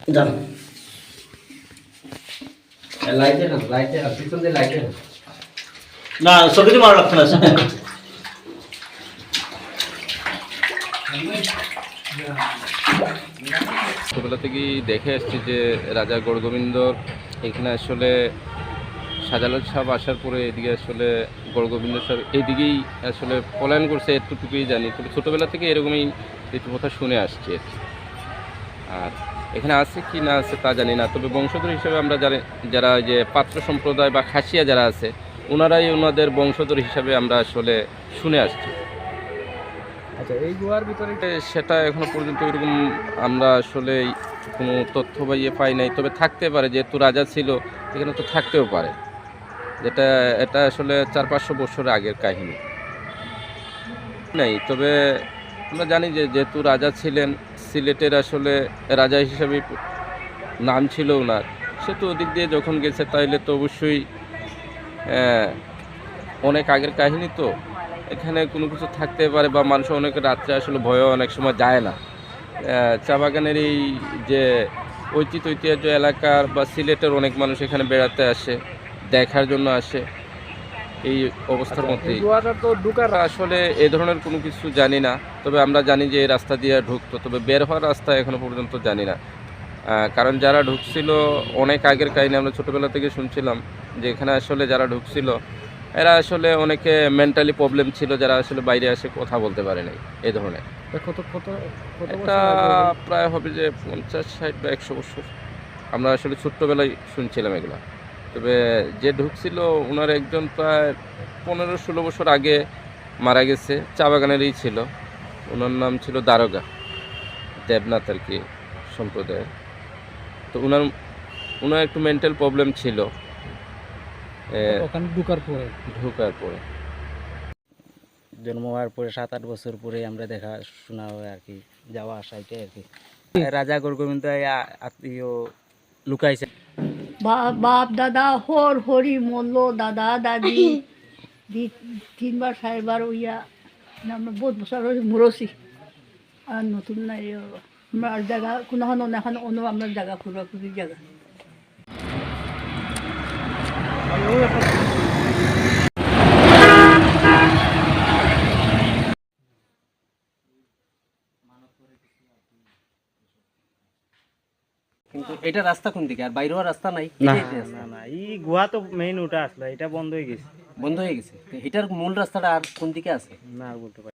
যান লাইটে না লাইটে না পিছন দিয়ে লাইটে না মারা লাগছে না। ছোটবেলা থেকেই দেখে আসছি যে রাজা গড়গোবিন্দ এখানে আসলে শাহজালাল সাহেব আসার পরে এদিকে আসলে গড়গোবিন্দ সাহেব এইদিকেই আসলে পলায়ন করছে এতটুকুই জানি। তবে ছোটোবেলা থেকে এরকমই একটু কথা শুনে আসছি। আর এখানে আছে কি না আছে তা জানি না। তবে বংশধর হিসেবে আমরা জানি যারা যে পাত্র সম্প্রদায় বা খাসিয়া যারা আছে ওনারাই ওনাদের বংশধর হিসাবে আমরা আসলে শুনে আসছি। আচ্ছা এই গুহার ভিতরে সেটা এখনও পর্যন্ত এরকম আমরা আসলে কোনো তথ্য বা ইয়ে পাই নাই। তবে থাকতে পারে যেহেতু রাজা ছিল এখানে তো থাকতেও পারে। যেটা এটা আসলে চার পাঁচশো বছর আগের কাহিনী। নাই তবে আমরা জানি যে যেহেতু রাজা ছিলেন সিলেটের আসলে রাজা হিসাবে নাম ছিল ওনার। সে তো ওদিক দিয়ে যখন গেছে তাইলে তো অবশ্যই অনেক আগের কাহিনী তো। এখানে কোনো কিছু থাকতে পারে বা মানুষ অনেক রাত্রে আসলে ভয়ও অনেক সময় যায় না। চা বাগানের এই যে ঐতিহ্য ঐতিহ্য এলাকার বা সিলেটের অনেক মানুষ এখানে বেড়াতে আসে, দেখার জন্য আসে। এই অবস্থার তো ঢুকার আসলে এ ধরনের কোনো কিছু জানি না তবে আমরা জানি যে এই রাস্তা দিয়ে ঢুকতো তবে বের হওয়ার রাস্তা এখনও পর্যন্ত জানি না। কারণ যারা ঢুকছিল অনেক আগের কাহিনী আমরা ছোটোবেলা থেকে শুনছিলাম যে এখানে আসলে যারা ঢুকছিল এরা আসলে অনেকে মেন্টালি প্রবলেম ছিল যারা আসলে বাইরে এসে কথা বলতে পারে নাই এই ধরনের। এটা প্রায় হবে যে পঞ্চাশ ষাট বা একশো বছর। আমরা আসলে ছোট্টবেলায় শুনছিলাম এগুলো। তবে যে ঢুকছিল ওনার একজন প্রায় পনেরো ষোলো বছর আগে মারা গেছে চা বাগানেরই ছিল। ওনার নাম ছিল দারোগা দেবনাথ আর কি সম্প্রদায়ের। তো ওনার ওনার একটু মেন্টাল প্রবলেম ছিল। ওখানে ঢুকার পরে? ঢুকার পরে। জন্ম হওয়ার পরে সাত আট বছর পরে আমরা দেখা শোনা হয় আর কি যাওয়া আসা এটাই আর কি। রাজা গরগোবিন্দ আত্মীয় লুকাইছে। বাপ দাদা হর হরি মল্ল দাদা দাদি। দি- তিনবার চারবার ওইয়া আমরা বহুত বছর মরছি। আর নতুন নাই আমরা জায়গা কোনোখান অনাখান অন্য আমরা জায়গা ঘুরা ঘুরি জায়গা কিন্তু এটা রাস্তা কোন দিকে? আর বাইরে রাস্তা নাই? না। না না এই গুহা তো মেইন ওটা আসলো এটা বন্ধ হয়ে গেছে। বন্ধ হয়ে গেছে? এটার মূল রাস্তাটা আর কোন দিকে আছে? না আর বলতে পারি